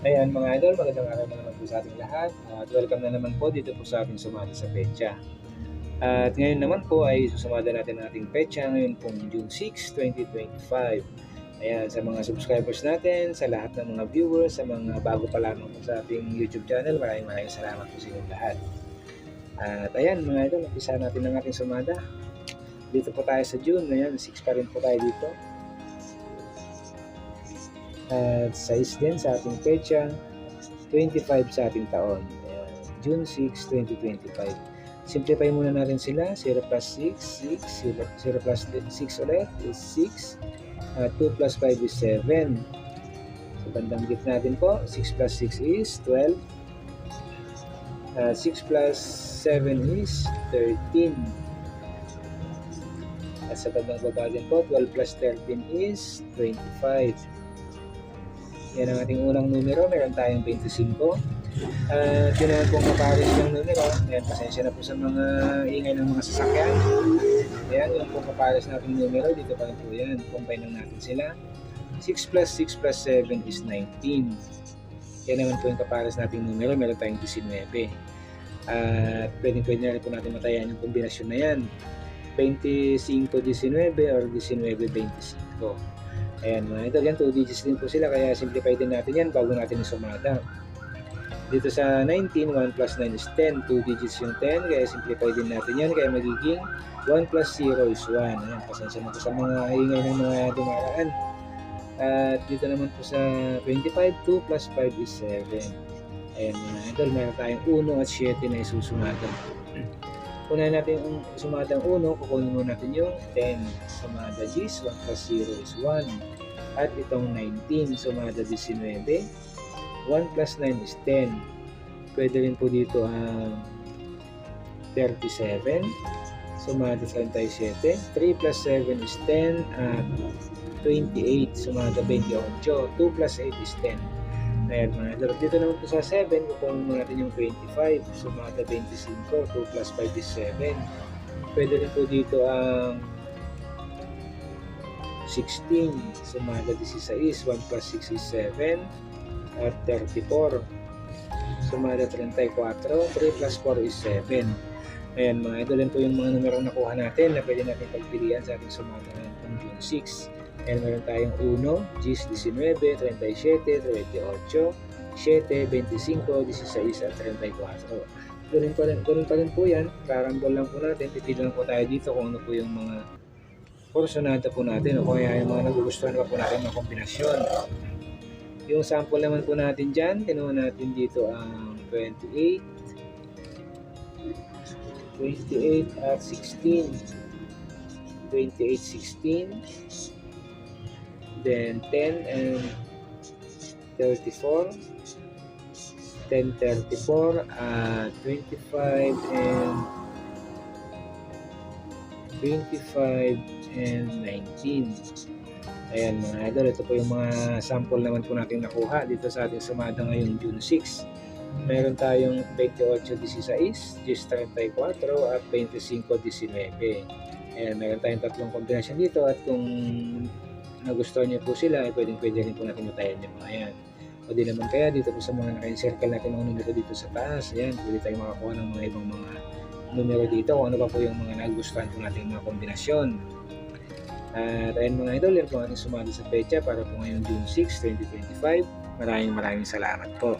Ayan mga idol, magandang araw na naman po sa ating lahat. At welcome na naman po dito po sa ating sumada sa pecha. At ngayon naman po ay susumada natin ang ating pecha ngayon pong June 6, 2025. Ayan, sa mga subscribers natin, sa lahat ng mga viewers, sa mga bago pa lamang po sa ating YouTube channel, maraming maraming salamat po sa inyong lahat. At ayan mga idol, umpisa natin ang ating sumada. Dito po tayo sa June, ayan, 6 pa rin po tayo dito. At size din sa ating pecha, 25 sa ating taon. Ayan, June 6, 2025. Simplify muna natin sila. 0 plus 6, 6. 0, 0 plus 6 ulit is 6. Uh, 2 plus 5 is 7. Sa bandang gitna natin po, 6 plus 6 is 12. Uh, 6 plus 7 is 13. At sa bandang baba din po, 12 plus 13 is 25. Yan ang ating unang numero. Meron tayong 25. At yun naman pong kapares ng numero. Yan, pasensya na po sa mga ingay ng mga sasakyan. Ayan, yung pong kapares nating numero. Dito pa po yan. Combine lang natin sila. 6 plus 6 plus 7 is 19. Yan naman po yung kapares nating numero. Meron tayong 19. At pwedeng pwede na rin po natin matayan yung kombinasyon na yan. 25-19 or 19-25. Ayan mga idol, yan 2 digits din po sila kaya simplify din natin yan bago natin isumada. Dito sa 19, 1 plus 9 is 10, 2 digits yung 10 kaya simplify din natin yan kaya magiging 1 plus 0 is 1. Ayan, pasensya na po sa mga ingay ng mga dumaraan. At dito naman po sa 25, 2 plus 5 is 7. Ayan mga idol, meron tayong 1 at 7 na isusumada. Una natin yung sumada ang 1, kukunin muna natin yung 10. Sumada is 1 plus 0 is 1. At itong 19, sumada 19. 1 plus 9 is 10. Pwede rin po dito ang 37. Sumada 37. 3 plus 7 is 10. At 28. Sumada 28. 2 plus 8 is 10. Ayan mga idol. Dito naman po sa 7, kukunin mo natin yung 25. Sumada 25. 2 plus 5 is 7. Pwede rin po dito ang 16. Sumada 16. 1 plus 6 is 7. At 34. Sumada 34. 3 plus 4 is 7. Ayan mga idol, yan po yung mga numero na nakuha natin na pwede natin pagpilian sa ating sumada ngayon pang June 6. Ayan, meron tayong 1, 10, 19, 37, 38, 7, 25, 16, at 34. Ganun pa rin, ganun pa rin po yan. Karambol lang po natin. Pipili lang po tayo dito kung ano po yung mga porsonada po natin o kaya yung mga nagugustuhan pa po natin ng kombinasyon. Yung sample naman po natin dyan, kinuha natin dito ang 28, 28 at 16. 28, 16 then 10 and 34 10 34 uh, 25 and 25 and 19 ayan mga idol ito po yung mga sample naman po natin nakuha dito sa ating sumada ngayong June 6 meron tayong 28 16 10 34 at 25 19 ayan meron tayong tatlong kombinasyon dito at kung nagustuhan niyo po sila, ay pwedeng pwede rin po natin matayan yung mga yan. O di naman kaya dito po sa mga naka-encircle natin mga numero dito sa taas, ayan, pwede tayo makakuha ng mga ibang mga numero dito kung ano pa po yung mga nagustuhan po natin mga kombinasyon. At ayun mga idol, yan po ang ating sumali sa pecha para po ngayong June 6, 2025. Maraming maraming salamat po.